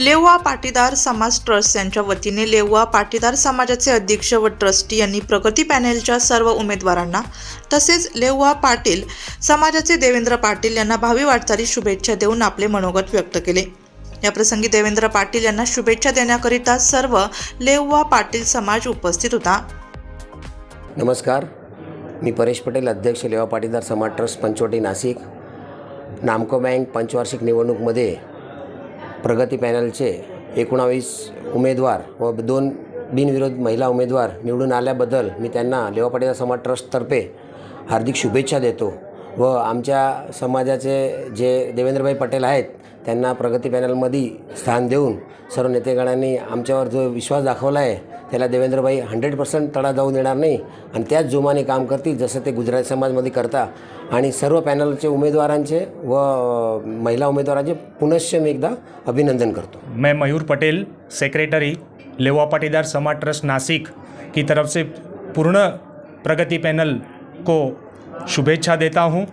लेववा पाटीदार समाज ट्रस्ट यांच्या वतीने लेववा पाटीदार समाजाचे अध्यक्ष व ट्रस्टी यांनी प्रगती पॅनेलच्या सर्व उमेदवारांना तसेच लेववा पाटील समाजाचे देवेंद्र पाटील यांना भावी वाटचाली शुभेच्छा देऊन आपले मनोगत व्यक्त केले. याप्रसंगी देवेंद्र पाटील यांना शुभेच्छा देण्याकरिता सर्व लेववा पाटील समाज उपस्थित होता. नमस्कार. मी परेश पटेल अध्यक्ष लेवा पाटीदार समाज ट्रस्ट पंचवटी नाशिक. नामको बँक पंचवार्षिक निवडणूकमध्ये प्रगती पॅनलचे एकोणावीस उमेदवार व दोन बिनविरोध महिला उमेदवार निवडून आल्याबद्दल मी त्यांना लेवापाटीचा समाज ट्रस्टतर्फे हार्दिक शुभेच्छा देतो व आमच्या समाजाचे जे देवेंद्रभाई पटेल आहेत त्यांना प्रगती पॅनलमध्ये स्थान देऊन सर्व नेतेगणांनी आमच्यावर जो विश्वास दाखवला आहे त्याला देवेंद्रभाई हंड्रेड पर्सेंट तडा जाऊ देणार नाही आणि त्याच जोमाने काम करतील जसं ते गुजरात समाजमध्ये करता. आणि सर्व पॅनलचे उमेदवारांचे व महिला उमेदवारांचे पुनश्च मी एकदा अभिनंदन करतो. मैं मयूर पटेल सेक्रेटरी लेवा पाटीदार समाज ट्रस्ट नासिक की तरफ से पूर्ण प्रगति पैनल को शुभेच्छा देता हूँ।